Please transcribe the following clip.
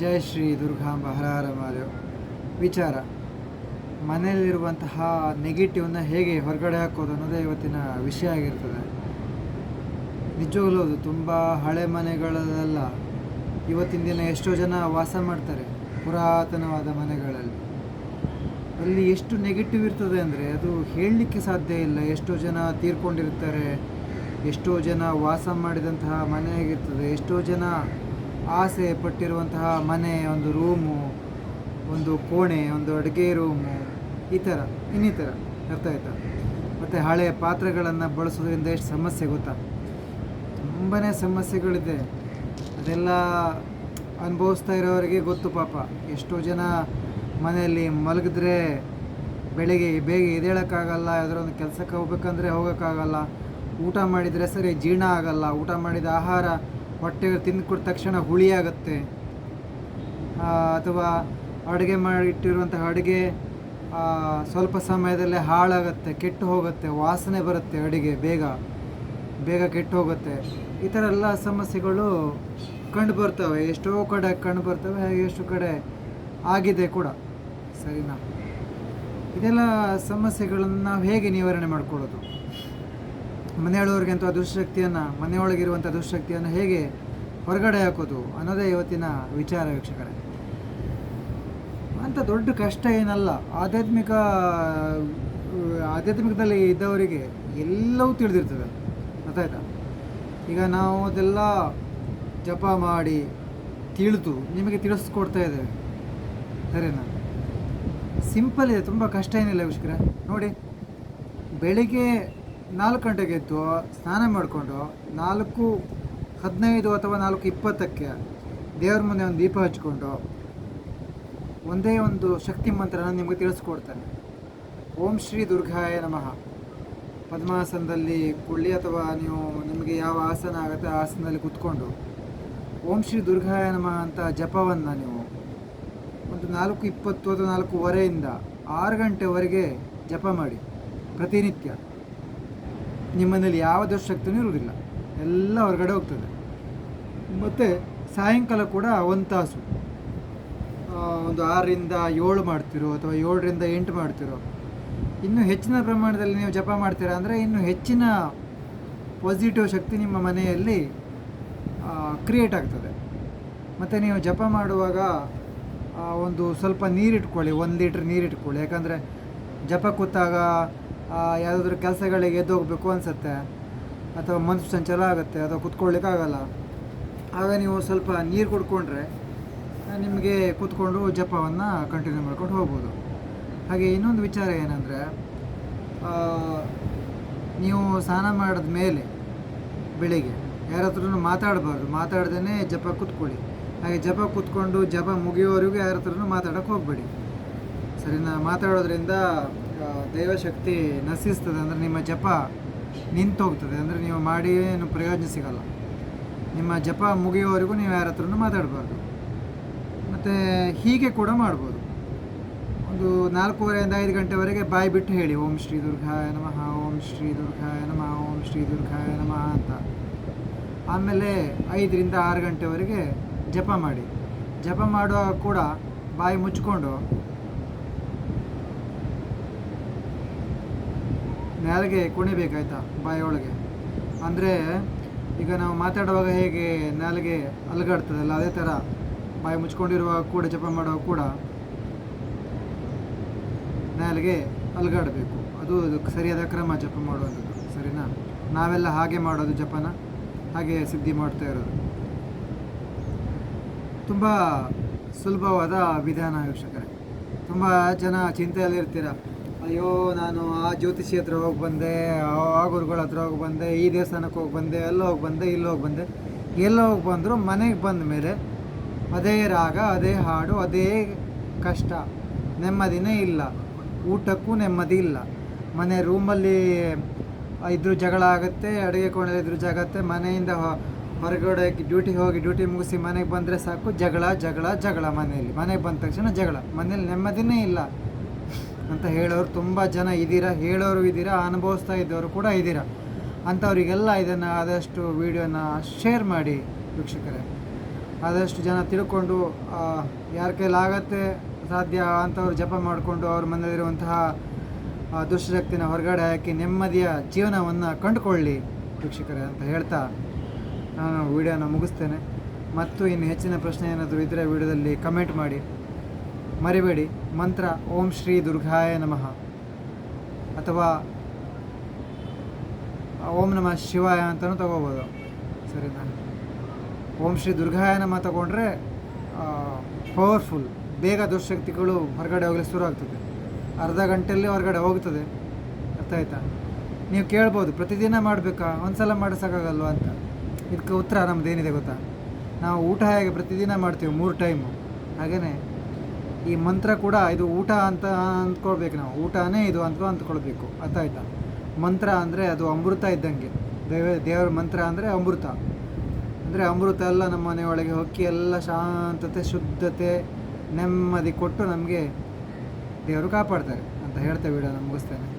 ಜಯ ಶ್ರೀ ದುರ್ಗಾಂಬ ಹರಹರ ಮಾದೇವ್ ವಿಚಾರ. ಮನೆಯಲ್ಲಿರುವಂತಹ ನೆಗೆಟಿವ್ನ ಹೇಗೆ ಹೊರಗಡೆ ಹಾಕೋದು ಅನ್ನೋದೇ ಇವತ್ತಿನ ವಿಷಯ ಆಗಿರ್ತದೆ. ನಿಜವಾಗ್ಲೂ ಅದು ತುಂಬ ಹಳೆ ಮನೆಗಳಲ್ಲೆಲ್ಲ ಇವತ್ತಿನ ದಿನ ಎಷ್ಟೋ ಜನ ವಾಸ ಮಾಡ್ತಾರೆ ಪುರಾತನವಾದ ಮನೆಗಳಲ್ಲಿ. ಅಲ್ಲಿ ಎಷ್ಟು ನೆಗೆಟಿವ್ ಇರ್ತದೆ ಅಂದರೆ ಅದು ಹೇಳಲಿಕ್ಕೆ ಸಾಧ್ಯ ಇಲ್ಲ. ಎಷ್ಟೋ ಜನ ತೀರ್ಕೊಂಡಿರ್ತಾರೆ, ಎಷ್ಟೋ ಜನ ವಾಸ ಮಾಡಿದಂತಹ ಮನೆ ಆಗಿರ್ತದೆ, ಎಷ್ಟೋ ಜನ ಆಸೆ ಪಟ್ಟಿರುವಂತಹ ಮನೆ, ಒಂದು ರೂಮು ಒಂದು ಕೋಣೆ, ಒಂದು ಅಡುಗೆ ರೂಮು ಈ ಥರ, ಇನ್ನಿತರ ಅರ್ಥ ಆಯ್ತಾ ಮತ್ತು ಹಳೆಯ ಪಾತ್ರೆಗಳನ್ನು ಬಳಸೋದ್ರಿಂದ ಎಷ್ಟು ಸಮಸ್ಯೆ ಗೊತ್ತಾ? ತುಂಬಾ ಸಮಸ್ಯೆಗಳಿದೆ. ಅದೆಲ್ಲ ಅನುಭವಿಸ್ತಾ ಇರೋರಿಗೆ ಗೊತ್ತು ಪಾಪ. ಎಷ್ಟೋ ಜನ ಮನೆಯಲ್ಲಿ ಮಲಗಿದ್ರೆ ಬೆಳಿಗ್ಗೆ ಬೇಗ ಎದ್ದೇಳೋಕ್ಕಾಗಲ್ಲ ಒಂದು ಕೆಲಸಕ್ಕೆ ಹೋಗ್ಬೇಕಂದ್ರೆ ಹೋಗೋಕ್ಕಾಗಲ್ಲ. ಊಟ ಮಾಡಿದರೆ ಸರಿ, ಜೀರ್ಣ ಆಗಲ್ಲ. ಊಟ ಮಾಡಿದ ಆಹಾರ ಹೊಟ್ಟೆಗೆ ತಿಂದ್ಕೊಟ್ಟ ತಕ್ಷಣ ಹುಳಿ ಆಗುತ್ತೆ. ಅಥವಾ ಅಡುಗೆ ಮಾಡಿಟ್ಟಿರುವಂತಹ ಅಡುಗೆ ಸ್ವಲ್ಪ ಸಮಯದಲ್ಲೇ ಹಾಳಾಗುತ್ತೆ, ಕೆಟ್ಟು ಹೋಗುತ್ತೆ, ವಾಸನೆ ಬರುತ್ತೆ ಅಡುಗೆ ಬೇಗ ಬೇಗ ಕೆಟ್ಟು ಹೋಗುತ್ತೆ. ಈ ಥರ ಎಲ್ಲ ಸಮಸ್ಯೆಗಳು ಕಂಡು ಬರ್ತವೆ. ಎಷ್ಟೋ ಕಡೆ ಕಂಡು ಬರ್ತವೆ ಹಾಗೆ ಎಷ್ಟೋ ಕಡೆ ಆಗಿದೆ ಕೂಡ. ಸರಿನಾ? ಇದೆಲ್ಲ ಸಮಸ್ಯೆಗಳನ್ನು ನಾವು ಹೇಗೆ ನಿವಾರಣೆ ಮಾಡ್ಕೊಳ್ಳೋದು? ಮನೆಯೊಳವ್ರಿಗಂತೂ ಆ ದುಶ್ಶಕ್ತಿಯನ್ನು ಮನೆಯೊಳಗಿರುವಂಥ ದುಶ್ಶಕ್ತಿಯನ್ನು ಹೇಗೆ ಹೊರಗಡೆ ಹಾಕೋದು ಅನ್ನೋದೇ ಇವತ್ತಿನ ವಿಚಾರ ವೀಕ್ಷಕರೇ. ಅಂಥ ದೊಡ್ಡ ಕಷ್ಟ ಏನಲ್ಲ, ಆಧ್ಯಾತ್ಮಿಕ, ಆಧ್ಯಾತ್ಮಿಕದಲ್ಲಿ ಇದ್ದವರಿಗೆ ಎಲ್ಲವೂ ತಿಳಿದಿರ್ತದೆ. ಗೊತ್ತಾಯ್ತಾ? ಈಗ ನಾವು ಅದೆಲ್ಲ ಜಪ ಮಾಡಿ ತಿಳಿದು ನಿಮಗೆ ತಿಳಿಸ್ಕೊಡ್ತಾ ಇದ್ದೇವೆ. ಸರಿನಾ? ಸಿಂಪಲ್ ಇದೆ, ತುಂಬ ಕಷ್ಟ ಏನಿಲ್ಲ ವೀಕ್ಷಕರೇ. ನೋಡಿ, ಬೆಳಿಗ್ಗೆ ನಾಲ್ಕು ಗಂಟೆಗೆ ಎದ್ದು ಸ್ನಾನ ಮಾಡಿಕೊಂಡು ನಾಲ್ಕು ಹದಿನೈದು ಅಥವಾ ನಾಲ್ಕು ಇಪ್ಪತ್ತಕ್ಕೆ ದೇವ್ರ ಮುಂದೆ ಒಂದು ದೀಪ ಹಚ್ಕೊಂಡು ಒಂದೇ ಒಂದು ಶಕ್ತಿ ಮಂತ್ರನ ನಿಮಗೆ ತಿಳಿಸ್ಕೊಡ್ತಾನೆ. ಓಂ ಶ್ರೀ ದುರ್ಗಾಯ ನಮಃ. ಪದ್ಮಾಸನದಲ್ಲಿ ಕುಳ್ಳಿ ಅಥವಾ ನೀವು ನಿಮಗೆ ಯಾವ ಆಸನ ಆಗುತ್ತೆ ಆ ಆಸನದಲ್ಲಿ ಕೂತ್ಕೊಂಡು ಓಂ ಶ್ರೀ ದುರ್ಗಾಯ ನಮಃ ಅಂತ ಜಪವನ್ನು ನೀವು ಒಂದು ನಾಲ್ಕು ಇಪ್ಪತ್ತು ಅಥವಾ ನಾಲ್ಕೂವರೆಯಿಂದ ಆರು ಗಂಟೆವರೆಗೆ ಜಪ ಮಾಡಿ ಪ್ರತಿನಿತ್ಯ. ನಿಮ್ಮನೇಲಿ ಯಾವ ದುಶ್ಶಕ್ತಿನೂ ಇರುವುದಿಲ್ಲ. ಎಲ್ಲ ಹೊರಗಡೆ ಹೋಗ್ತದೆ. ಮತ್ತು ಸಾಯಂಕಾಲ ಕೂಡ ಒಂದು ತಾಸು. ಒಂದು ಆರರಿಂದ ಏಳು ಮಾಡ್ತಿರೋ ಅಥವಾ ಏಳರಿಂದ ಎಂಟು ಮಾಡ್ತಿರೋ. ಇನ್ನು ಹೆಚ್ಚಿನ ಪ್ರಮಾಣದಲ್ಲಿ ನೀವು ಜಪ ಮಾಡ್ತೀರಾ ಅಂದರೆ ಇನ್ನು ಹೆಚ್ಚಿನ ಪಾಸಿಟಿವ್ ಶಕ್ತಿ ನಿಮ್ಮ ಮನೆಯಲ್ಲಿ ಕ್ರಿಯೇಟ್ ಆಗ್ತದೆ. ಮತ್ತು ನೀವು ಜಪ ಮಾಡುವಾಗ ಒಂದು ಸ್ವಲ್ಪ ನೀರಿಟ್ಕೊಳ್ಳಿ, ಒಂದು ಲೀಟ್ರ್ ನೀರಿಟ್ಕೊಳ್ಳಿ. ಯಾಕಂದರೆ ಜಪ ಕೂತಾಗ ಯಾವುದಾದ್ರೂ ಕೆಲಸಗಳಿಗೆ ಎದ್ದು ಹೋಗಬೇಕು ಅನಿಸುತ್ತೆ. ಅಥವಾ ಮನಸ್ಸು ಸಂಚಲ ಆಗುತ್ತೆ, ಅಥವಾ ಕುತ್ಕೊಳ್ಳಿಕ್ಕಾಗಲ್ಲ. ಆಗ ನೀವು ಸ್ವಲ್ಪ ನೀರು ಕುಡ್ಕೊಂಡ್ರೆ, ನಿಮಗೆ ಕೂತ್ಕೊಂಡು ಜಪವನ್ನು ಕಂಟಿನ್ಯೂ ಮಾಡ್ಕೊಂಡು ಹೋಗ್ಬೋದು. ಹಾಗೆ ಇನ್ನೊಂದು ವಿಚಾರ ಏನಂದರೆ ನೀವು ಸ್ನಾನ ಮಾಡಿದ ಮೇಲೆ ಬೆಳಿಗ್ಗೆ ಯಾರ ಹತ್ರನೂ ಮಾತಾಡಬಾರ್ದು. ಮಾತಾಡ್ದೇ ಜಪ ಕೂತ್ಕೊಳ್ಳಿ. ಹಾಗೆ ಜಪ ಕೂತ್ಕೊಂಡು ಜಪ ಮುಗಿಯೋವರೆಗೂ ಯಾರ ಹತ್ರನೂ ಮಾತಾಡೋಕ್ಕೆ ಹೋಗಬೇಡಿ. ಸರಿನಾ? ಮಾತಾಡೋದ್ರಿಂದ ದೈವಶಕ್ತಿ ನಶಿಸ್ತದೆ ಅಂದರೆ ನಿಮ್ಮ ಜಪ ನಿಂತೋಗ್ತದೆ ಅಂದರೆ ನೀವು ಮಾಡಿ ಏನು ಪ್ರಯೋಜನ ಸಿಗಲ್ಲ. ನಿಮ್ಮ ಜಪ ಮುಗಿಯುವವರೆಗೂ ನೀವು ಯಾರ ಹತ್ರನೂ ಮಾತಾಡಬಾರ್ದು. ಮತ್ತು ಹೀಗೆ ಕೂಡ ಮಾಡ್ಬೋದು. ಒಂದು ನಾಲ್ಕೂವರೆಯಿಂದ ಐದು ಗಂಟೆವರೆಗೆ ಬಾಯಿ ಬಿಟ್ಟು ಹೇಳಿ, ಓಂ ಶ್ರೀ ದುರ್ಗಾಯ ನಮಃ, ಓಂ ಶ್ರೀ ದುರ್ಗಾಯ ನಮಃ, ಓಂ ಶ್ರೀ ದುರ್ಗಾಯ ನಮಃ ಅಂತ. ಆಮೇಲೆ ಐದರಿಂದ ಆರು ಗಂಟೆವರೆಗೆ ಜಪ ಮಾಡಿ. ಜಪ ಮಾಡುವಾಗ ಕೂಡ ಬಾಯಿ ಮುಚ್ಕೊಂಡು ನಾಲಿಗೆ ಕುಣಿಬೇಕಾಯ್ತಾ ಬಾಯಿಯೊಳಗೆ ಅಂದರೆ ಈಗ ನಾವು ಮಾತಾಡುವಾಗ ಹೇಗೆ ನೆಲಗೆ ಅಲುಗಾಡ್ತದಲ್ಲ, ಅದೇ ಥರ ಬಾಯಿ ಮುಚ್ಕೊಂಡಿರುವಾಗ ಕೂಡ ಜಪ ಮಾಡುವಾಗ ಕೂಡ ನಾಲಿಗೆ ಅಲಗಾಡಬೇಕು. ಅದು ಅದು ಸರಿಯಾದ ಕ್ರಮ ಜಪ ಮಾಡುವಂಥದ್ದು, ಸರಿನಾ? ನಾವೆಲ್ಲ ಹಾಗೆ ಮಾಡೋದು ಜಪನ, ಹಾಗೆ ಸಿದ್ಧಿ ಮಾಡ್ತಾ ಇರೋದು. ತುಂಬ ಸುಲಭವಾದ ವಿಧಾನ ವೀಕ್ಷಕರೇ. ತುಂಬ ಜನ ಚಿಂತೆಯಲ್ಲಿರ್ತೀರ? ಅಯ್ಯೋ, ನಾನು ಆ ಜ್ಯೋತಿಷಿ ಹತ್ರ ಹೋಗಿ ಬಂದೆ, ಆ- ಗುರುಗಳ ಹತ್ರ ಹೋಗಿ ಬಂದೆ, ಈ ದೇವಸ್ಥಾನಕ್ಕೆ ಹೋಗಿ ಬಂದೆ ಎಲ್ಲ ಹೋಗಿ ಬಂದೆ, ಇಲ್ಲಿ ಹೋಗಿ ಬಂದೆ. ಎಲ್ಲ ಹೋಗಿ ಬಂದರೂ, ಮನೆಗೆ ಬಂದ ಮೇಲೆ ಅದೇ ರಾಗ, ಅದೇ ಹಾಡು, ಅದೇ ಕಷ್ಟ, ನೆಮ್ಮದಿನೇ ಇಲ್ಲ. ಊಟಕ್ಕೂ ನೆಮ್ಮದಿ ಇಲ್ಲ. ಮನೆ ರೂಮಲ್ಲಿ ಇದ್ರೂ ಜಗಳ ಆಗುತ್ತೆ, ಅಡುಗೆ ಕೋಣೆ ಇದ್ರೂ ಜಾಗತ್ತೆ ಮನೆಯಿಂದ ಹೊರಗಡೆ ಡ್ಯೂಟಿಗೆ ಹೋಗಿ ಡ್ಯೂಟಿ ಮುಗಿಸಿ ಮನೆಗೆ ಬಂದರೆ ಸಾಕು, ಜಗಳ ಜಗಳ ಜಗಳ ಮನೆಯಲ್ಲಿ. ಮನೆಗೆ ಬಂದ ತಕ್ಷಣ ಜಗಳ ಮನೇಲಿ ನೆಮ್ಮದಿನೇ ಇಲ್ಲ. ಅಂತ ಹೇಳೋರು ತುಂಬ ಜನ ಇದ್ದೀರಾ? ಹೇಳೋರು ಇದ್ದೀರಾ? ಅನುಭವಿಸ್ತಾ ಇದ್ದವರು ಕೂಡ ಇದ್ದೀರಾ? ಅಂಥವರಿಗೆಲ್ಲ ಇದನ್ನು ಆದಷ್ಟು ವೀಡಿಯೋನ ಶೇರ್ ಮಾಡಿ ವೀಕ್ಷಕರೇ. ಆದಷ್ಟು ಜನ ತಿಳ್ಕೊಂಡು ಯಾರ ಕೈಲಾಗತ್ತೆ ಸಾಧ್ಯ ಅಂಥವ್ರು ಜಪ ಮಾಡಿಕೊಂಡು ಅವ್ರ ಮನೆಯಲ್ಲಿರುವಂತಹ ದುಷ್ಟಶಕ್ತಿನ ಹೊರಗಡೆ ಹಾಕಿ ನೆಮ್ಮದಿಯ ಜೀವನವನ್ನು ಕಂಡುಕೊಳ್ಳಿ ವೀಕ್ಷಕರೇ ಅಂತ ಹೇಳ್ತಾ ನಾನು ವೀಡಿಯೋನ ಮುಗಿಸ್ತೇನೆ. ಮತ್ತು ಇನ್ನು ಹೆಚ್ಚಿನ ಪ್ರಶ್ನೆ ಏನಾದರೂ ಇದ್ದರೆ ವಿಡಿಯೋದಲ್ಲಿ ಕಮೆಂಟ್ ಮಾಡಿ. ಮರಿಬೇಡಿ. ಮಂತ್ರ, ಓಂ ಶ್ರೀ ದುರ್ಗಾಯ ನಮಃ. ಅಥವಾ ಓಂ ನಮಃ ಶಿವಾಯ ಅಂತಲೂ ತಗೋಬೋದು. ಸರಿನಾ? ಓಂ ಶ್ರೀ ದುರ್ಗಾಯ ನಮಃ ತಗೊಂಡ್ರೆ ಪವರ್ಫುಲ್ ಬೇಗ ದುಷ್ಟಶಕ್ತಿಗಳು ಹೊರಗಡೆ ಹೋಗಲಿಕ್ಕೆ ಶುರು ಆಗ್ತದೆ. ಅರ್ಧ ಗಂಟೆಯಲ್ಲಿ ಹೊರಗಡೆ ಹೋಗ್ತದೆ. ಅರ್ಥ ಆಯ್ತಾ? ನೀವು ಕೇಳ್ಬೋದು, ಪ್ರತಿದಿನ ಮಾಡಬೇಕಾ? ಒಂದು ಸಲ ಮಾಡಿಸೋಕ್ಕಾಗಲ್ವಾ ಅಂತ. ಇದಕ್ಕೆ ಉತ್ತರ ನಮ್ಮದೇನಿದೆ ಗೊತ್ತಾ? ನಾವು ಊಟ ಹೇಗೆ ಪ್ರತಿದಿನ ಮಾಡ್ತೀವಿ ಮೂರು ಟೈಮು ಹಾಗೆಯೇ ಈ ಮಂತ್ರ ಕೂಡ ಇದು ಊಟ ಅಂತ ಅಂದ್ಕೊಳ್ಬೇಕು ನಾವು. ಊಟನೇ ಇದು ಅಂತ ಅಂದ್ಕೊಳ್ಬೇಕು. ಅರ್ಥ ಆಯ್ತಾ? ಮಂತ್ರ ಅಂದರೆ ಅದು ಅಮೃತ ಇದ್ದಂಗೆ. ದೇವ, ದೇವರ ಮಂತ್ರ ಅಂದರೆ ಅಮೃತ. ಅಂದರೆ ಅಮೃತ ಎಲ್ಲ ನಮ್ಮ ಮನೆಯೊಳಗೆ ಹೊಕ್ಕಿ ಎಲ್ಲ ಶಾಂತತೆ, ಶುದ್ಧತೆ, ನೆಮ್ಮದಿ ಕೊಟ್ಟು ನಮಗೆ ದೇವರು ಕಾಪಾಡ್ತಾರೆ ಅಂತ ಹೇಳ್ತಾ ವಿಡಿಯೋನ ಮುಗಿಸ್ತೇನೆ.